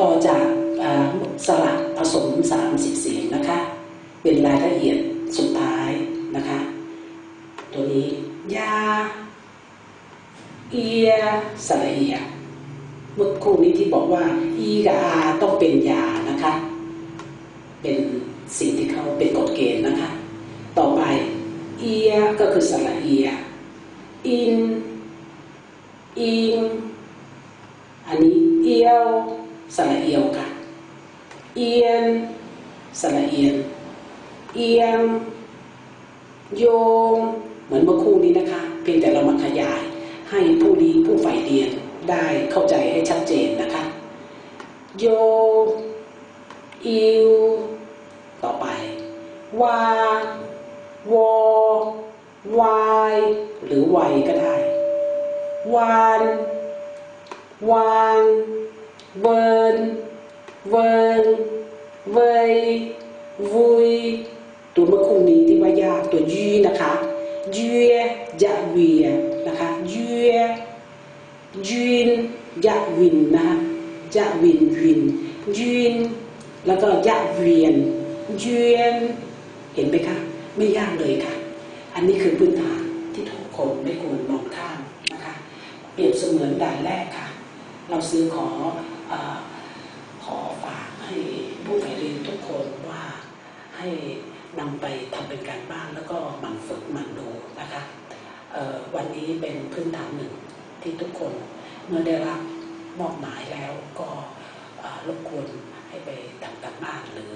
ต่อจากอ่าสระผสมสามสิบสี่นะคะ เป็นรายละเอียดสุดท้ายนะคะ ตัวนี้ยาเอียสระเอียเมื่อครู่นี้ที่บอกว่า อีกับอาต้องเป็นยานะคะ เป็นสิ่งที่เขาเป็นกฎเกณฑ์นะคะ ต่อไปเอียก็คือสระเอียอินอิงอันนี้เอียว สระเอียวค่ะ เอียน สระเอียน เอียง โยง เหมือนเมื่อครู่นี้นะคะ เพียงแต่เรามาขยาย ให้ผู้ดีผู้ใฝ่เรียนได้เข้าใจให้ชัดเจนนะคะ โย อิว ต่อไป วา วอวายหรือไวยก็ได้ วาน วาง เวินเวิงเวยวุยตัวเมื่อครู่นี้ที่ว่ายากตัวยีนะคะยียะเวียนะคะยียีนยะวินนะคะยะวินวินยีนแล้วก็ยะเวียนยียนเห็นไหมคะไม่ยากเลยค่ะ อันนี้คือพื้นฐานที่ทุกคนไม่ควรมองข้ามนะคะ เปรียบเสมือนด่านแรกค่ะ เราซื้อขออขอฝากให้ผู้ใฝ่เรียนทุกคนว่าให้นำไปทำเป็นการบ้านแล้วก็หมั่นฝึกหมั่นดูนะคะวันนี้เป็นพื้นฐานหนึ่งที่ทุกคนเมื่อได้รับมอบหมายแล้วก็รบกวนให้ไปทำการบ้านหรือ